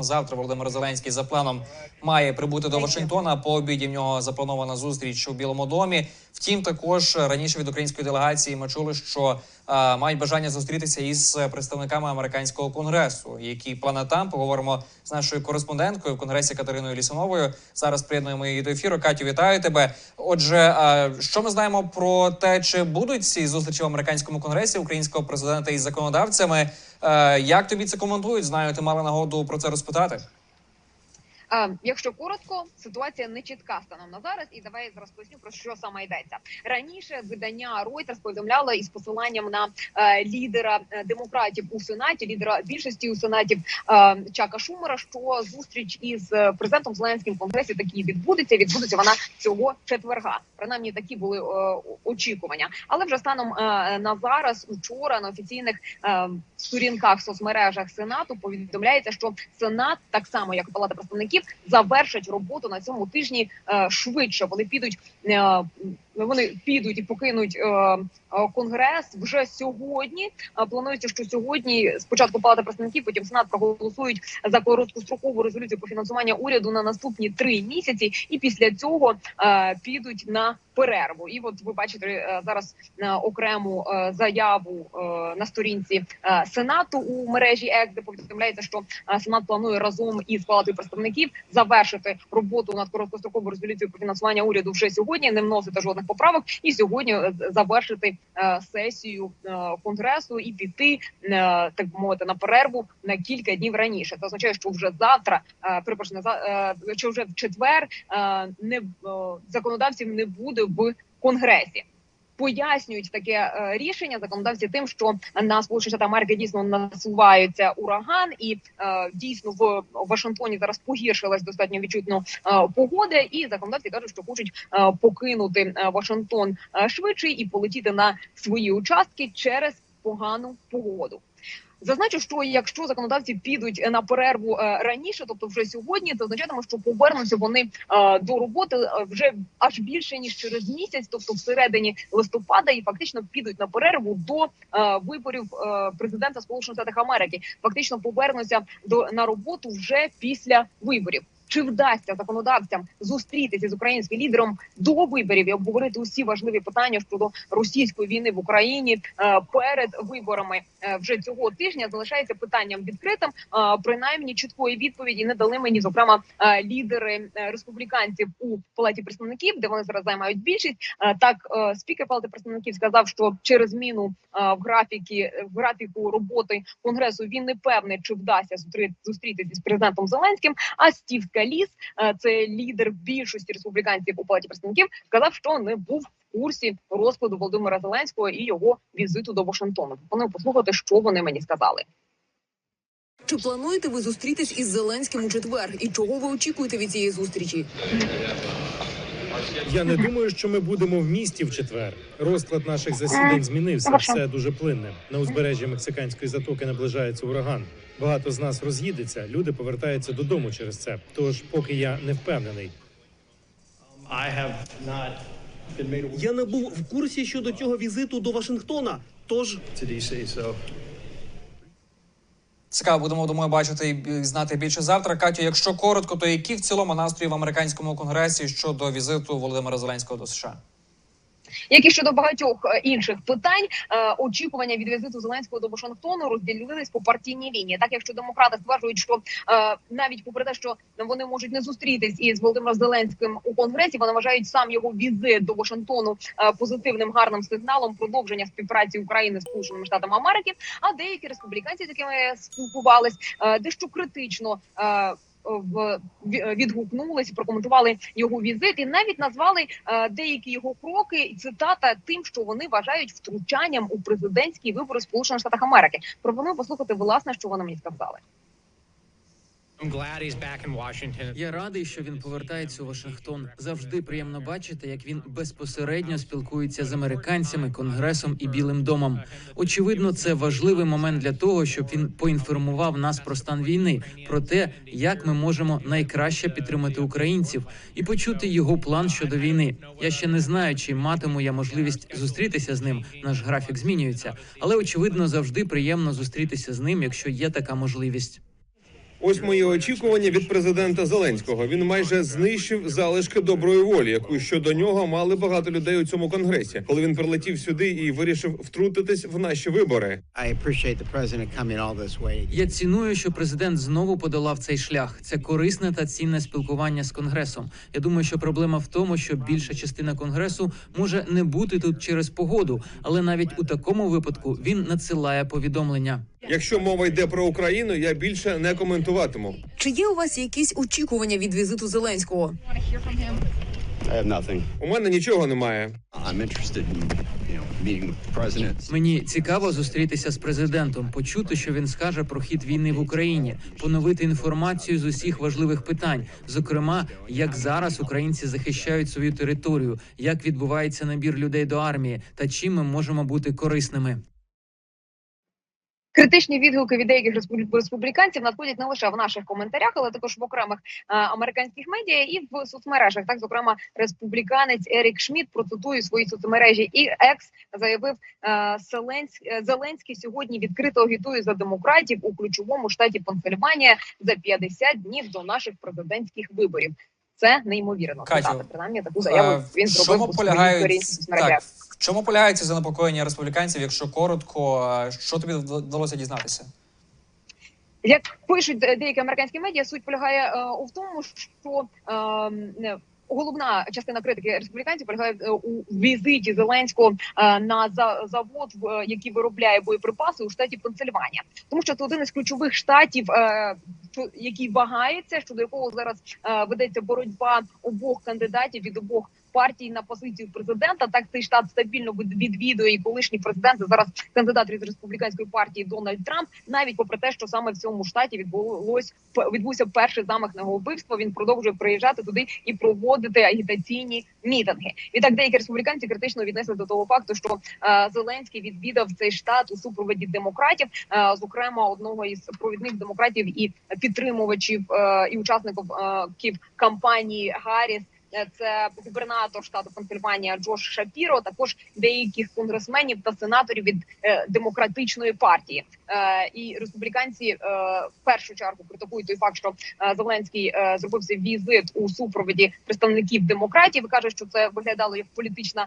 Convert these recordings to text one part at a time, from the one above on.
Завтра Володимир Зеленський за планом має прибути до Вашингтона. По обіді в нього запланована зустріч у Білому домі. Втім, також раніше від української делегації ми чули, що мають бажання зустрітися із представниками американського конгресу. Які плани там поговоримо з нашою кореспонденткою в конгресі Катериною Лісуновою. Зараз приєднуємо її до ефіру. Катю, вітаю тебе. Отже, що ми знаємо про те, чи будуть ці зустрічі в американському конгресі українського президента із законодавцями? Як тобі це коментують? Знаю, ти мала нагоду про це розпитати. А, якщо коротко, ситуація не чітка станом на зараз, і давай зараз поясню про що саме йдеться. Раніше видання Reuters повідомляло із посиланням на е, лідера е, демократів у сенаті, лідера більшості у сенаті е, Чака Шумера, що зустріч із е, президентом Зеленським в конгресі такі відбудеться. Відбудеться вона цього четверга. Принаймні такі були е, очікування. Але вже станом е, на зараз, учора на офіційних е, сторінках в соцмережах сенату повідомляється, що сенат, так само як палата представників, завершать роботу на цьому тижні е, швидше. Вони підуть. Е, вони підуть і покинуть е, е, конгрес вже сьогодні. Планується, що сьогодні спочатку палата представників, потім сенат проголосують за короткострокову резолюцію по фінансуванню уряду на наступні три місяці, і після цього е, підуть на перерву. І от ви бачите зараз окрему заяву на сторінці сенату у мережі X, де повідомляється, що сенат планує разом із палатою представників завершити роботу над короткостроковою резолюцією про фінансування уряду вже сьогодні, не вносити жодних поправок, і сьогодні е, завершити е, сесію е, конгресу і піти так би мовити на перерву на кілька днів раніше. Це означає, що вже завтра, е, за чи вже в четвер не законодавців не буде в конгресі. Пояснюють таке е, рішення законодавці тим, що на сполучені Штати Америки дійсно насувається ураган, і е, дійсно в Вашингтоні зараз погіршилась достатньо відчутно е, погода. І законодавці кажуть, що хочуть покинути Вашингтон швидше і полетіти на свої участки через погану погоду. Зазначу, що якщо законодавці підуть на перерву е, раніше, тобто вже сьогодні, то означатиме, що повернуться вони е, до роботи е, вже аж більше ніж через місяць, тобто всередині листопада, і фактично підуть на перерву до е, виборів е, президента Сполучених Штатів Америки. Фактично повернуться до на роботу вже після виборів. Чи вдасться законодавцям зустрітися з українським лідером до виборів і обговорити усі важливі питання щодо російської війни в Україні е, перед виборами е, вже цього тижня? Залишається питанням відкритим. Е, Принаймні чіткої відповіді не дали мені, зокрема, лідери республіканців у палаті представників, де вони зараз займають більшість. Так, спікер палати представників сказав, що через зміну в графіки в графіку роботи конгресу він не певний, чи вдасться зустрі- зустрітися з президентом Зеленським. А Стів Каліс, е, це лідер більшості республіканців у палаті представників, сказав, що не був в курсі розкладу Володимира Зеленського і його візиту до Вашингтону. Пропоную послухати, що вони мені сказали. Чи плануєте ви зустрітись із Зеленським у четвер? І чого ви очікуєте від цієї зустрічі? Я не думаю, що ми будемо в місті в четвер. Розклад наших засідань змінився. Все дуже плинне. На узбережжі мексиканської затоки наближається ураган. Багато з нас роз'їдеться. Люди повертаються додому через це. Тож, поки я не впевнений. Я не був в курсі щодо цього візиту до Вашингтона. Тож Цікаво, будемо думаю, бачити і знати більше завтра. Катю, якщо коротко, то які в цілому настрої в американському конгресі щодо візиту Володимира Зеленського до США? Як і щодо багатьох е, інших питань, е, очікування від візиту Зеленського до Вашингтону розділились по партійній лінії. Так, якщо демократи стверджують, що е, навіть попри те, що вони можуть не зустрітись із Володимиром Зеленським у конгресі, вони вважають сам його візит до Вашингтону позитивним гарним сигналом продовження співпраці України з Сполученими Штатами Америки. А деякі республіканці, з якими спілкувались, дещо критично. В відгукнулись, прокоментували його візит і навіть назвали е, деякі його кроки і цитата тим, що вони вважають втручанням у президентські вибори Сполучених Штатів Америки. Пропоную послухати власне, що вони мені сказали. Я радий, що він повертається у Вашингтон. Завжди приємно бачити, як він безпосередньо спілкується з американцями, конгресом і Білим домом. Очевидно, це важливий момент для того, щоб він поінформував нас про стан війни, про те, як ми можемо найкраще підтримати українців і почути його план щодо війни. Я ще не знаю, чи матиму я можливість зустрітися з ним. Наш графік змінюється, але очевидно завжди приємно зустрітися з ним, якщо є така можливість. Ось мої очікування від президента Зеленського. Він майже знищив залишки доброї волі, яку щодо нього мали багато людей у цьому конгресі, коли він прилетів сюди і вирішив втрутитись в наші вибори. Я ціную, що президент знову подолав цей шлях. Це корисне та цінне спілкування з конгресом. Я думаю, що проблема в тому, що більша частина конгресу може не бути тут через погоду, але навіть у такому випадку він надсилає повідомлення. Якщо мова йде про Україну, я більше не коментуватиму. Чи є у вас якісь очікування від візиту Зеленського? У мене нічого немає. Мені цікаво зустрітися з президентом, почути, що він скаже про хід війни в Україні, поновити інформацію з усіх важливих питань, зокрема, як зараз українці захищають свою територію, як відбувається набір людей до армії та чим ми можемо бути корисними. Критичні відгуки від деяких республі- республіканців надходять не лише в наших коментарях, але також в окремих американських медіа і в соцмережах. Так, зокрема, республіканець Ерік Шмідт процитую свої соцмережі і екс заявив Зеленський сьогодні відкрито агітує за демократів у ключовому штаті Пенсильванія за 50 днів до наших президентських виборів. Це неймовірно. Катю, принаймні таку заяву він зробив у своїй сторінці соцмережах. Чому полягається занепокоєння республіканців, якщо коротко, що тобі вдалося дізнатися? Як пишуть деякі американські медіа, суть полягає е, у тому, що е, головна частина критики республіканців полягає е, у візиті Зеленського е, на за, завод, в, який виробляє боєприпаси у штаті Пенсильванія, тому що це один із ключових штатів. Який вагається, щодо якого зараз ведеться боротьба обох кандидатів від обох партій на позицію президента. Так цей штат стабільно від- відвідує і колишній президент, зараз кандидат від республіканської партії Дональд Трамп, навіть попри те, що саме в цьому штаті відбулось відбувся перший замах на вбивство. Він продовжує приїжджати туди і проводити агітаційні мітинги. І так деякі республіканці критично віднесли до того факту, що е, Зеленський відвідав цей штат у супроводі демократів, е, зокрема одного із провідних демократів і підтримувачів е, і учасників е, кампанії Гарріс. Е, Це губернатор штату Пенсильванія Джош Шапіро, також деяких конгресменів та сенаторів від е, демократичної партії. Е, і республіканці в першу чергу критикують той факт, що Зеленський зробив цей візит у супроводі представників демократів. Каже, що це виглядало як політична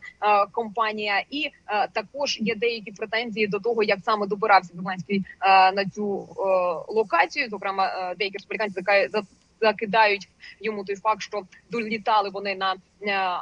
компанія, і також є деякі претензії до того, як саме добирався Зеленський на цю локацію. Зокрема, деякі республіканці закидають йому той факт, що долітали вони на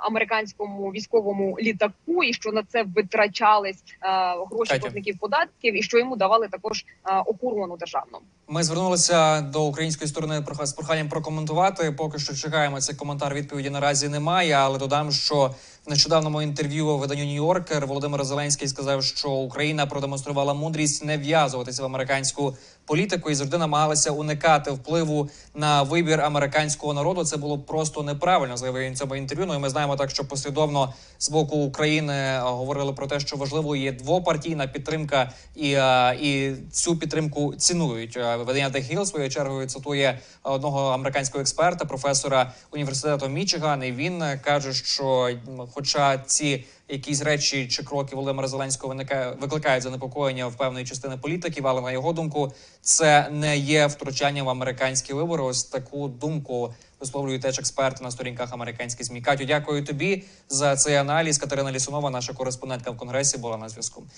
американському військовому літаку, і що на це витрачались е, гроші платників податків, і що йому давали також е, охорону державну. Ми звернулися до української сторони з проханням прокоментувати. Поки що чекаємо цей коментар. Відповіді наразі немає. Але додам, що в нещодавному інтерв'ю виданню Нью-Йоркер Володимир Зеленський сказав, що Україна продемонструвала мудрість не в'язуватися в американську політику і завжди намагалася уникати впливу на вибір американського народу. Це було просто неправильно. Заявив він цьому інтерв'ю. Ну ми знаємо так, що послідовно з боку України е, говорили про те, що важливо є двопартійна підтримка, і, е, і цю підтримку цінують. Ведення Видання The Hill своєю чергою цитує одного американського експерта, професора університету Мічиган. І він е, каже, що хоча ці якісь речі чи кроки Володимира Зеленського виникає, викликають занепокоєння в певної частини політиків, але на його думку, це не є втручанням в американські вибори. Ось таку думку висловлюють теж експерти на сторінках американських змі. Катю, дякую тобі за цей аналіз. Катерина Лісунова, наша кореспондентка в конгресі, була на зв'язку.